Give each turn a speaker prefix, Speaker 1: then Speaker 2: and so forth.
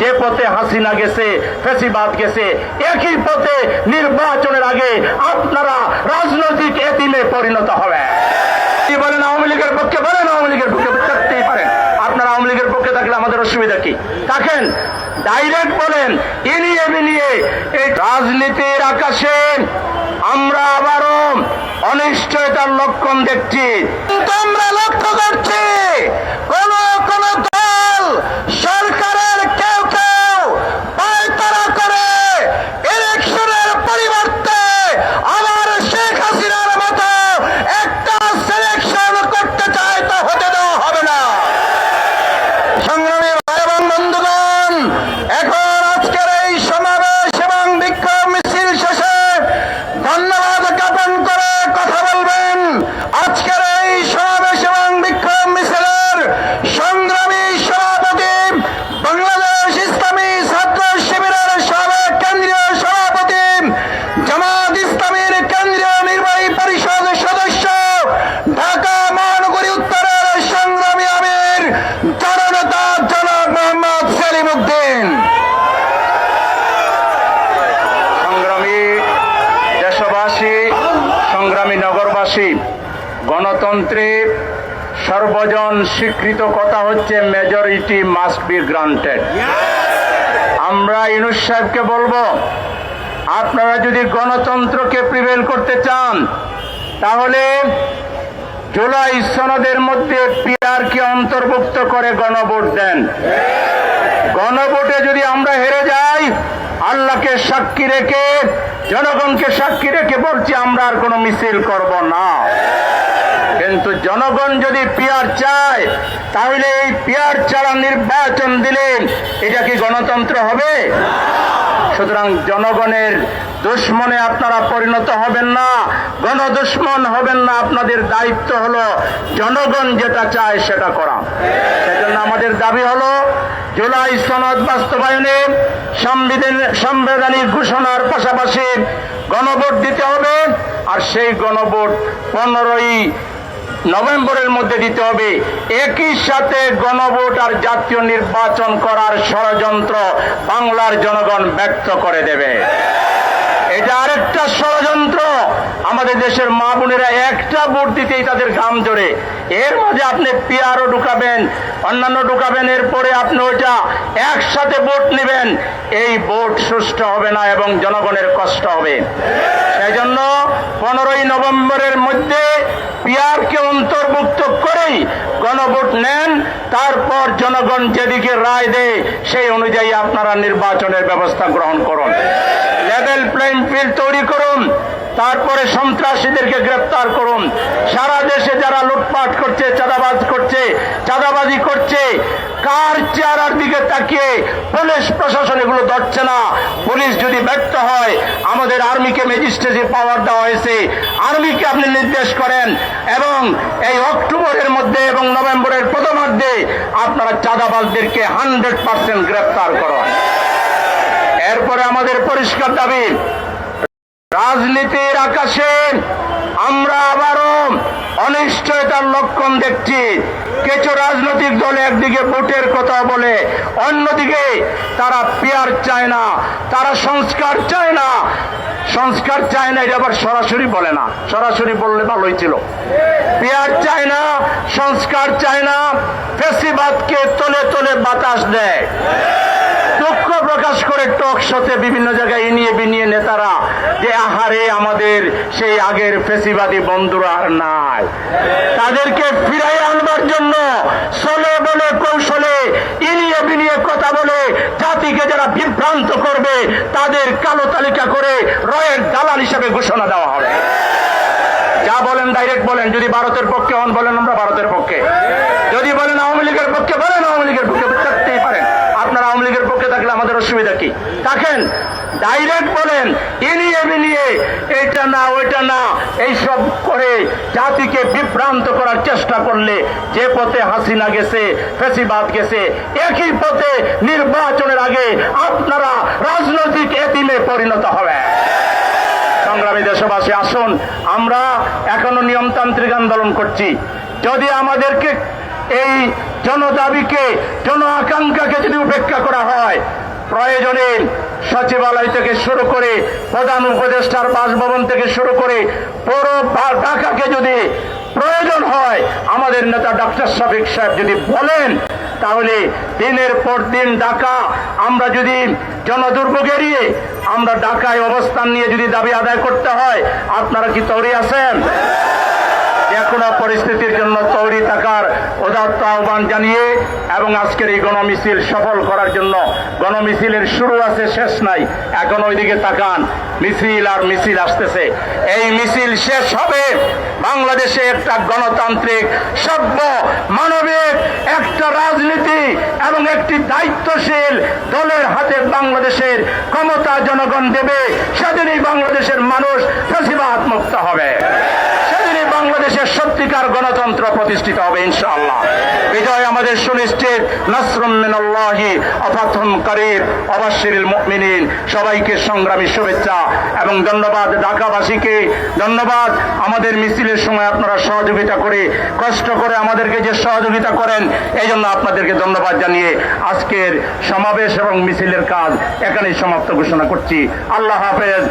Speaker 1: যে পথে হাসিনা গেছে, ফেসিবাদ গেছে, একই পথে নির্বাচনের আগে আপনারা রাজনৈতিক এতিমে পরিণত হবে বলেন আওয়ামী লীগের পক্ষে? বলেন আওয়ামী লীগের পক্ষে, থাকতেই পারেন। আপনারা আওয়ামী লীগের পক্ষে থাকলে আমাদের অসুবিধা কি? থাকেন? ডাইরেক্ট বলেন, এলিয়ে মিলিয়ে এই রাজনীতির আকাশে আমরা আবারও অনিশ্চয়তার লক্ষণ দেখছি। আমরা লক্ষ্য করছি কোন কোন দল সরকারের কেউ কেউ পায়তারা করে ইলেকশনের পরিবর্তে আবার শেখ হাসিনার মতো একটা সিলেকশন করতে চায় তা হতে দেওয়া হবে না সংগ্রামী ভাই এবং বন্ধুগণ এখন আজকের এই সমাবেশ এবং বিক্ষোভ মিছিল শেষে ধন্যবাদ জ্ঞাপন করে কথা বলবেন আজকের এই সমাবেশ এবং বিক্ষোভ মিছিলের সংগ্রামী সভাপতি বাংলাদেশ ইসলামী ছাত্র শিবিরের সাবেক কেন্দ্রীয় সভাপতি জামাত ইসলামীর কেন্দ্রীয় নির্বাহী পরিষদ সদস্য ঢাকা মহানগরী উত্তরের সংগ্রামী আমির জননেতা জনাব মোহাম্মদ সেলিম উদ্দিন সংগ্রামী দেশবাসী সংগ্রামী নগরবাসী গণতন্ত্রে সর্বজন স্বীকৃত কথা হচ্ছে মেজরিটি মাস্ট বি গ্রান্টেড আমরা ইনুস সাহেবকে বলব, আপনারা যদি গণতন্ত্রকে প্রিভেল করতে চান, তাহলে জুলাই সনদের মধ্যে পিআরকে অন্তর্ভুক্ত করে গণভোট দেন। গণভোটে যদি আমরা হেরে যাই, আল্লাহকে সাক্ষী রেখে, জনগণকে সাক্ষী রেখে বলছি, আমরা আর কোনো মিছিল করব না। কিন্তু জনগণ যদি পিয়ার চায়, তাহলে এই পিয়ার ছাড়া নির্বাচন দিলেন এটা কি গণতন্ত্র হবে? সুতরাং জনগণের দুশ্মনে আপনারা পরিণত হবেন না, গণদুশ্মন হবেন না, আপনাদের দায়িত্ব হলো জনগণ যেটা চায় সেটা করা। সেজন্য আমাদের দাবি হলো, জুলাই সনদ বাস্তবায়নে সংবিধান সাংবিধানিক ঘোষণার পাশাপাশি গণভোট দিতে হবে, আর সেই গণভোট পনেরোই নভেম্বরের মধ্যে দিতে হবে। একই সাথে গণভোট আর জাতীয় নির্বাচন করার ষড়যন্ত্র বাংলার জনগণ ব্যক্ত করে দেবে এটা আরেকটা ষড়যন্ত্র আমাদের দেশের মা বোনেরা একটা ভোট দিতেই তাদের ঘাম জড়ে এর মাঝে আপনি পিয়ারও ঢুকাবেন, অন্যান্য ঢুকাবেন, এরপরে আপনি ওইটা একসাথে ভোট নেবেন। এই ভোট সুষ্ঠু হবে না এবং জনগণের কষ্ট হবে। সেই জন্য পনেরোই নভেম্বরের মধ্যে পিয়ারকে অন্তর্ভুক্ত করেই গণভোট নেন, তারপর জনগণ যেদিকে রায় দেয়, সেই অনুযায়ী আপনারা নির্বাচনের ব্যবস্থা গ্রহণ করুন। লেভেল প্লেইং ফিল্ড তৈরি করুন। তারপরে সন্ত্রাসীদেরকে গ্রেপ্তার করুন। সারা দেশে যারা লুটপাট করছে, চাঁদাবাজ করছে, চাঁদাবাজি করছে, কার চেহারার দিকে তাকিয়ে পুলিশ প্রশাসন এগুলো ধরছে না। পুলিশ যদি ব্যর্থ হয়, আমাদের আর্মিকে ম্যাজিস্ট্রেসি পাওয়ার দেওয়া হয়েছে। আর্মিকে আপনি নির্দেশ করেন এবং এই অক্টোবরের মধ্যে এবং নভেম্বরের প্রথমার্ধে আপনারা চাঁদাবাজদেরকে হান্ড্রেড পার্সেন্ট গ্রেপ্তার করুন। এরপরে আমাদের পরিষ্কার দাবি রাজনীতির আকাশে আমরা আবারও অনিশ্চয়তার লক্ষণ দেখছি। কিছু রাজনৈতিক দল একদিকে ভোটের কথা বলে, অন্যদিকে তারা পেয়ার চায় না, তারা সংস্কার চায় না। সংস্কার চায় না, এটা আবার সরাসরি বলে না। সরাসরি বললে ভালোই ছিল। পেয়ার চায় না, সংস্কার চায় না, ফেসিবাদকে তলে তলে বাতাস দেয়। দুঃখ প্রকাশ করে টক শোতে বিভিন্ন জায়গায় ইনিয়ে বিনিয়ে নেতারা যে আহারে আমাদের সেই আগের ফেসিবাদী বন্ধুরা আর নাই। তাদেরকে ফিরাই আনবার জন্য চলে বলে, কৌশলে ইনিয়ে বিনিয়ে কথা বলে, জাতিকে যারা বিভ্রান্ত করবে, তাদের কালো তালিকা করে রয়ের দালাল হিসেবে ঘোষণা দেওয়া হবে। যা বলেন, ডাইরেক্ট বলেন, যদি ভারতের পক্ষে হন, বলেন আমরা ভারতের পক্ষে। যদি বলেন আওয়ামী লীগের পক্ষে, বলেন আওয়ামী লীগের পক্ষে থাকতেই পারেন। আপনারা আওয়ামী লীগের পক্ষে থাকলে আমাদের অসুবিধা কি? থাকেন ডাইরেক্ট বলেন এনিয়ে বিনিয়ে এটা না, ওইটা না। এইসব করে জাতিকে বিভ্রান্ত করার চেষ্টা করলে যে পথে হাসিনা গেছে, ফেসিবাদ গেছে, একই পথে নির্বাচনের আগে আপনারা রাজনৈতিক এতিমে পরিণত হবে সংগ্রামী দেশবাসী, আসুন, আমরা এখনও নিয়মতান্ত্রিক আন্দোলন করছি। যদি আমাদেরকে এই জনদাবিকে, জন আকাঙ্ক্ষাকে যদি উপেক্ষা করা হয় প্রয়োজনে সচিবালয় থেকে শুরু করে প্রধান উপদেষ্টার বাসভবন থেকে শুরু করে পুরো ঢাকাকে যদি প্রয়োজন হয়, আমাদের নেতা ডক্টর শফিক সাহেব যদি বলেন, তাহলে দিনের পর দিন ঢাকা, আমরা যদি জনদুর্ভোগ এড়িয়ে আমরা ঢাকায় অবস্থান নিয়ে যদি দাবি আদায় করতে হয়, আপনারা কি তৈরি আছেন? কোনো পরিস্থিতির জন্য তৈরি থাকার উদাত্ত আহ্বান জানিয়ে এবং আজকের এই গণমিছিল সফল করার জন্য গণমিছিলের শুরু আছে, শেষ নাই। এখন ওইদিকে তাকান, মিছিল আর মিছিল আসতেছে। এই মিছিল শেষ হবে। বাংলাদেশে একটা গণতান্ত্রিক, সভ্য, মানবিক, একটা রাজনীতি এবং একটি দায়িত্বশীল দলের হাতে বাংলাদেশের ক্ষমতা জনগণ দেবে। সেদিনই বাংলাদেশের মানুষ ফেসিবাদ মুক্ত হবে। সত্যিকার গণতন্ত্র প্রতিষ্ঠিত হবে, ইনশাআল্লাহ। বিজয় আমাদের সুনিশ্চিত। নাসরুম মিনাল্লাহি অফাতুন করিব। অবাশিরিল মুমিনিন, সবাইকে সংগ্রামী শুভেচ্ছা এবং ধন্যবাদ ঢাকাবাসীকে। ধন্যবাদ আমাদের মিছিলের সময় আপনারা সহযোগিতা করে, কষ্ট করে আমাদেরকে যে সহযোগিতা করেন এই জন্য আপনাদেরকে ধন্যবাদ জানিয়ে আজকের সমাবেশ এবং মিছিলের কাজ এখানেই সমাপ্ত ঘোষণা করছি। আল্লাহ হাফেজ।